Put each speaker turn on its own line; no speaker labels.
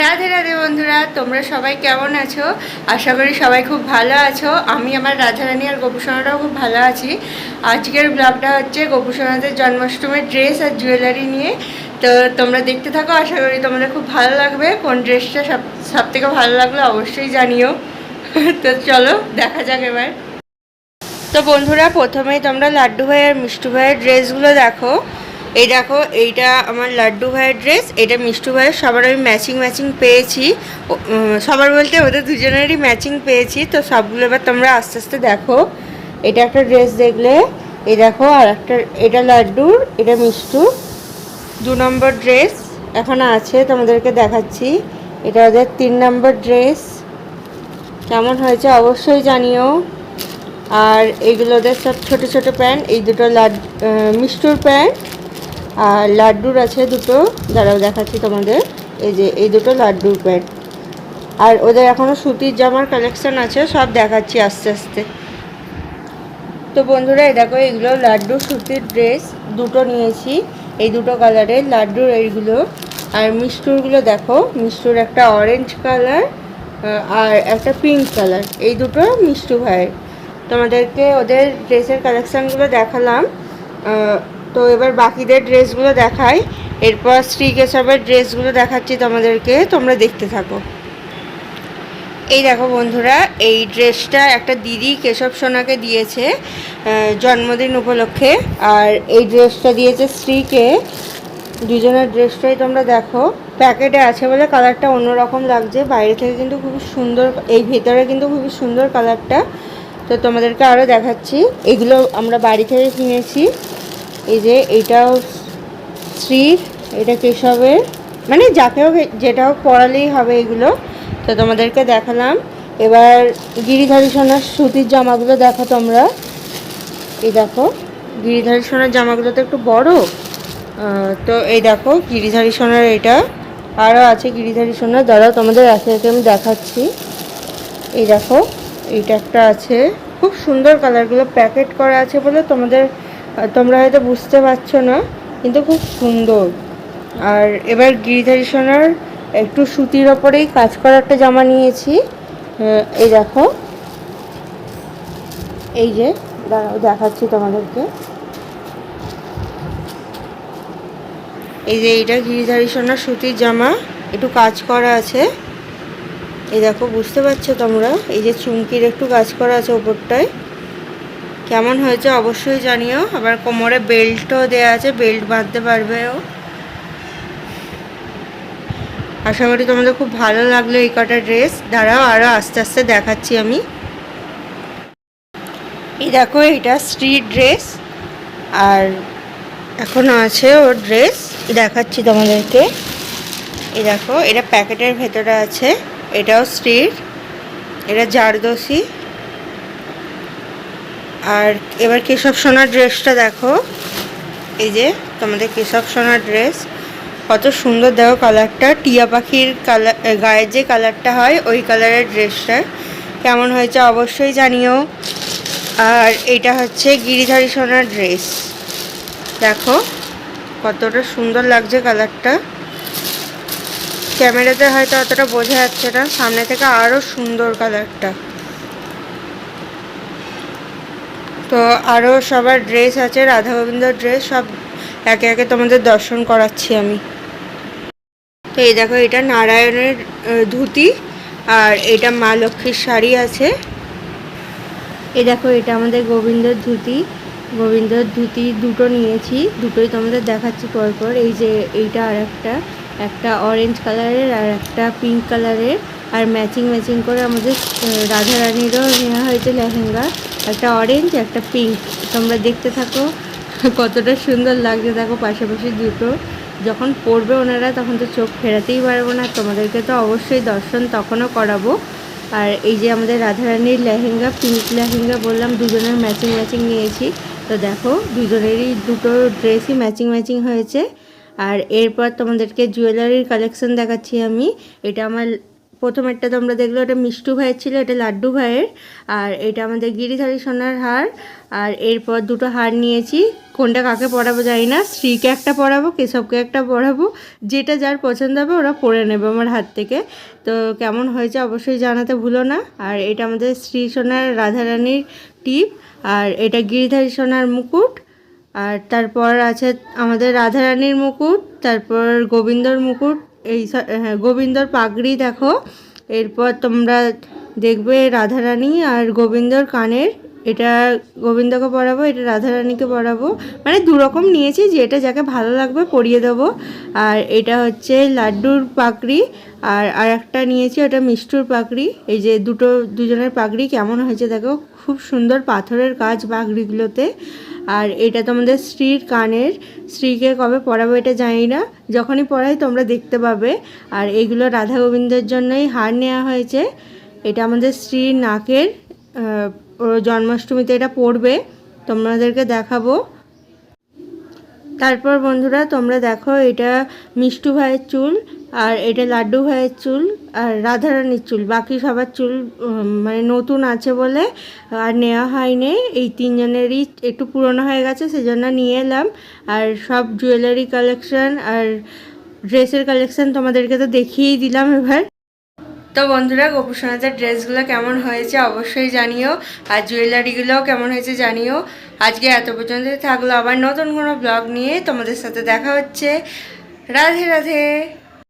রাধে রাধে বন্ধুরা, তোমরা সবাই কেমন আছো? আশা করি সবাই খুব ভালো আছো। আমি আমার রাধারানী আর গোপুসোনাটাও খুব ভালো আছি। আজকের ব্লগটা হচ্ছে গোপুসোনাদের জন্মাষ্টমীর ড্রেস আর জুয়েলারি নিয়ে। তো তোমরা দেখতে থাকো, আশা করি তোমাদের খুব ভালো লাগবে। কোন ড্রেসটা সব সব থেকে ভালো লাগল অবশ্যই জানিও। তো চলো, দেখা যাক এবার। তো বন্ধুরা, প্রথমেই তোমরা লাড্ডু ভাই আর মিষ্টু ভাইয়ের ড্রেসগুলো দেখো। এই দেখো, এইটা আমার লাড্ডু ভাইয়ের ড্রেস এটা মিষ্টু ভাইয়ের, সবার আমি ম্যাচিং ম্যাচিং পেয়েছি। সবার বলতে ওদের দুজনেরই ম্যাচিং পেয়েছি, তো সবগুলো এবার তোমরা আস্তে আস্তে দেখো। এটা একটা ড্রেস দেখলে এই দেখো আর একটা, এটা লাড্ডুর এটা মিষ্টু। দু নম্বর ড্রেস এখন আছে, তোমাদেরকে দেখাচ্ছি। এটা ওদের তিন নম্বর ড্রেস কেমন হয়েছে অবশ্যই জানিও। আর এইগুলো ওদের সব ছোট ছোট প্যান্ট এই দুটো লাড মিষ্টুর প্যান্ট আর লাড্ডুর আছে দুটো। দাঁড়াও দেখাচ্ছি তোমাদের। এই যে, এই দুটো লাড্ডুর প্যান্ট আর ওদের এখনও সুতির জামার কালেকশান আছে, সব দেখাচ্ছি আস্তে আস্তে। তো বন্ধুরা, এই দেখো এগুলো লাড্ডু সুতির ড্রেস দুটো নিয়েছি। এই দুটো কালারের লাড্ডুর এইগুলো। আর মিষ্টুরগুলো দেখো, মিষ্টুর একটা অরেঞ্জ কালার আর একটা পিঙ্ক কালার এই দুটো মিষ্টু ভাইয়ের। তোমাদেরকে ওদের ড্রেসের কালেকশানগুলো দেখালাম। তো এবার বাকিদের ড্রেসগুলো দেখাই। এরপর শ্রী কেশবের ড্রেসগুলো দেখাচ্ছি তোমাদেরকে, তোমরা দেখতে থাকো। এই দেখো বন্ধুরা, এই ড্রেসটা একটা দিদি কেশব সোনাকে দিয়েছে জন্মদিন উপলক্ষে। আর এই ড্রেসটা দিয়েছে শ্রীকে। দুজনের ড্রেসটাই তোমরা দেখো। প্যাকেটে আছে বলে কালারটা অন্যরকম লাগছে। বাইরে থেকে কিন্তু খুবই সুন্দর, এই ভেতরে কিন্তু খুবই সুন্দর কালারটা। তো তোমাদেরকে আরও দেখাচ্ছি। এগুলো আমরা বাড়ি থেকে কিনেছি। এই যে এইটাও শ্রীর এটা কেশবের। মানে যাকে হোক, যেটা হোক পড়ালেই হবে এগুলো। তো তোমাদেরকে দেখালাম। এবার গিরিধারী সোনার সুতির জামাগুলো দেখো তোমরা। এই দেখো, গিরিধারী সোনার জামাগুলো তো একটু বড়। তো এই দেখো, গিরিধারী সোনার এটা আরও আছে গিরিধারী সোনার। দাঁড়াও, তোমাদের একে একে আমি দেখাচ্ছি। এই দেখো, এইটা একটা আছে। খুব সুন্দর কালারগুলো প্যাকেট করা আছে বলে তোমাদের তোমরা হয়তো বুঝতে পারছ না, কিন্তু খুব সুন্দর। আর এবার গিরিধারী সোনার একটু সুতির ওপরেই কাজ করা একটা জামা নিয়েছি। এই দেখো। এই যে দেখাচ্ছি তোমাদেরকে। এই যে এইটা গিরিধারী সোনার সুতির জামা, একটু কাজ করা আছে। এই দেখো, বুঝতে পারছ তোমরা? এই যে চুমকির একটু কাজ করা আছে ওপরটায়। কেমন হয়েছে অবশ্যই জানিও। আবার কোমরে বেল্টও দেওয়া আছে, বেল্ট বাঁধতে পারবে ও। আশা করি তোমাদের খুব ভালো লাগল এই কটা ড্রেস। দাঁড়াও আরও আস্তে আস্তে দেখাচ্ছি আমি। এই দেখো এটা স্ট্রিট ড্রেস। আর এখনও আছে ওর ড্রেস। দেখাচ্ছি তোমাদেরকে। এই দেখো, এটা প্যাকেটের ভেতরে আছে। এটাও স্ট্রিট এটা জারদোসি। আর এবার কেশব সোনার ড্রেসটা দেখো। এই যে তোমাদের কেশব সোনার ড্রেস কত সুন্দর দেখো কালারটা টিয়া পাখির কালার গায়ের যে কালারটা হয়, ওই কালারের ড্রেসটা কেমন হয়েছে অবশ্যই জানিও। আর এটা হচ্ছে গিরিধারী সোনার ড্রেস দেখো, কতটা সুন্দর লাগছে কালারটা ক্যামেরাতে হয়তো অতটা বোঝা যাচ্ছে না। সামনে থেকে আরও সুন্দর কালারটা তো আরও সবার ড্রেস আছে রাধা গোবিন্দর ড্রেস সব একে একে তোমাদের দর্শন করাচ্ছি আমি। তো এই দেখো, এটা নারায়ণের ধুতি, আর এটা মা লক্ষ্মীর শাড়ি আছে। এই দেখো, এটা আমাদের গোবিন্দর ধুতি। গোবিন্দর ধুতি দুটো নিয়েছি, দুটোই তোমাদের দেখাচ্ছি পর পর এই যে এইটা আর একটা একটা অরেঞ্জ কালারের আর একটা পিঙ্ক কালারের আর ম্যাচিং ম্যাচিং করে আমাদের রাধা রাধারানীরও নেওয়া হয়েছে লেহেঙ্গা। একটা অরেঞ্জ একটা পিঙ্ক তোমরা দেখতে থাকো, কতটা সুন্দর লাগছে। দেখো, পাশাপাশি দুটো। যখন পড়বে ওনারা, তখন তো চোখ ফেরাতেই পারব না। তোমাদেরকে তো অবশ্যই দর্শন তখনও করাবো। আর এই যে আমাদের রাধারানীর লেহেঙ্গা পিঙ্ক লেহেঙ্গা বললাম, দুজনের ম্যাচিং ম্যাচিং নিয়েছি। তো দেখো, দুজনেরই দুটো ড্রেসই ম্যাচিং ম্যাচিং হয়েছে। আর এরপর তোমাদেরকে জুয়েলারির কালেকশন দেখাচ্ছি আমি। এটা আমার প্রথমেরটা তোমরা দেখল এটা মিষ্টু ভাইয়ের ছিল, এটা লাড্ডু ভাইয়ের, আর এটা আমাদের গিরিধারী সোনার হার, আর এরপর দুটো হার নিয়েছি। কোনটা কাকে পরাবো জানি না শ্রীকে একটা পরাবো কেশবকে একটা পরাবো যেটা যার পছন্দ হবে ওরা পরে নেবে আমার হাত থেকে। তো কেমন হয়েছে অবশ্যই জানাতে ভুলো না। আর এটা আমাদের শ্রী সোনার রাধারানীর টিপ, আর এটা গিরিধারী সোনার মুকুট, আর তারপর আছে আমাদের রাধারানীর মুকুট, তারপর গোবিন্দর মুকুট এই হ্যাঁ গোবিন্দর পাগড়ি দেখো। এরপর তোমরা দেখবে রাধারানী আর গোবিন্দর কানের। এটা গোবিন্দকে পরাবো, এটা রাধারানীকে পরাবো। মানে দু রকম নিয়েছি যেটা যাকে ভালো লাগবে পরিয়ে দেবো। আর এটা হচ্ছে লাড্ডুর পাগড়ি। আর আর একটা নিয়েছি, ওটা মিষ্টুর পাগড়ি। এই যে দুটো, দুজনের পাগড়ি কেমন হয়েছে দেখো। খুব সুন্দর পাথরের কাজ পাগড়িগুলোতে আর এটা তোমাদের স্ত্রীর কানের। স্ত্রীকে কবে পরাবো এটা জানি না। যখনই পরাই তোমরা দেখতে পাবে। আর এগুলো রাধা গোবিন্দের জন্যই হার নেওয়া হয়েছে। এটা আমাদের স্ত্রীর নাকের জন্মাষ্টমীতে এটা পড়বে। তোমাদেরকে দেখাবো। তারপর বন্ধুরা তোমরা দেখো এটা মিষ্টু ভাইয়ের চুল। আর এটা লাড্ডু ভাইয়ের চুল আর রাধারানীর চুল। বাকি সবার চুল মানে নতুন আছে বলে আর নেওয়া হয়নি। এই তিনজনেরই একটু পুরনো হয়ে গেছে, সেজন্য নিয়ে এলাম। আর সব জুয়েলারি কালেকশন আর ড্রেসের কালেকশন তোমাদেরকে তো দেখিয়েই দিলাম এবার। তো বন্ধুরা, গোপুসোনাদের ড্রেসগুলো কেমন হয়েছে অবশ্যই জানিও, আর জুয়েলারিগুলোও কেমন হয়েছে জানিও। আজকে এত পর্যন্ত থাকল আবার নতুন কোনো ব্লগ নিয়ে তোমাদের সাথে দেখা হচ্ছে। রাধে রাধে।